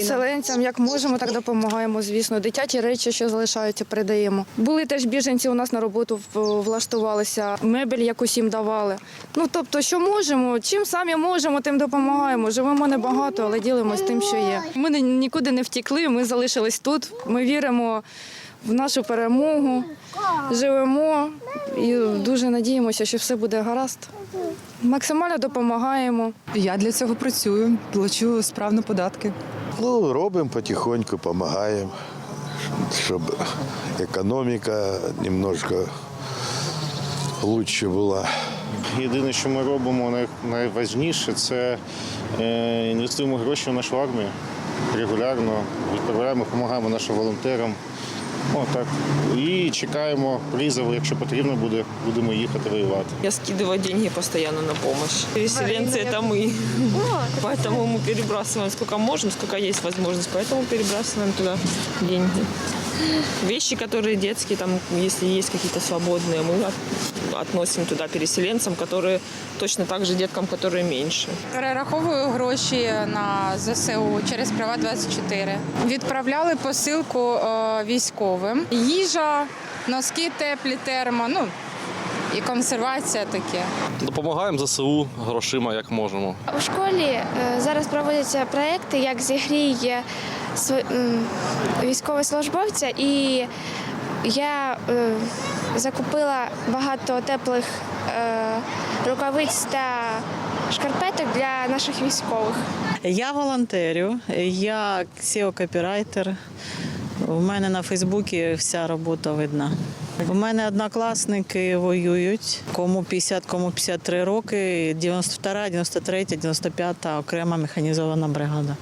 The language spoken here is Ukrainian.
Переселенцям як можемо, так допомагаємо. Звісно, дитячі речі, що залишаються, передаємо. Були теж біженці у нас на роботу влаштувалися, мебель якусь їм давали. Ну тобто, що можемо, чим самі можемо, тим допомагаємо. Живемо небагато, але ділимося тим, що є. Ми ні- нікуди не втікли. Ми залишились тут. Ми віримо в нашу перемогу, живемо і дуже надіємося, що все буде гаразд. Максимально допомагаємо. Я для цього працюю, плачу справно податки. Ну, робимо потихоньку, допомагаємо, щоб економіка немножко краще була. Єдине, що ми робимо найважніше, це е, інвестуємо гроші в нашу армію регулярно, відправляємо, допомагаємо нашим волонтерам. О, так. І чекаємо призову, якщо потрібно буде, будемо їхати воювати. Я скидываю деньги постоянно на помощь. Переселенцы это мы. Поэтому мы перебрасываем сколько можем, сколько есть возможность. Поэтому перебрасываем туда деньги. Вещи, которые детские, там, если есть какие-то свободные, мы от- относим туда переселенцам, которые точно так же деткам, которые меньше. Перераховую гроші на ЗСУ через Права 24. Відправляли посилку е, військовим. Їжа, носки теплі, термо, ну і консервація таке. Допомагаємо ЗСУ грошима, як можемо. У школі е, зараз проводяться проекти, як зігріє св- м, військовослужбовця, і я е, закупила багато теплих е, рукавиць та шкарпеток для наших військових. Я волонтерю, я SEO-копірайтер. У мене на Фейсбуці вся робота видна. У мене однокласники воюють, кому 50, кому 53 роки, 92, 93, 95 окрема механізована бригада.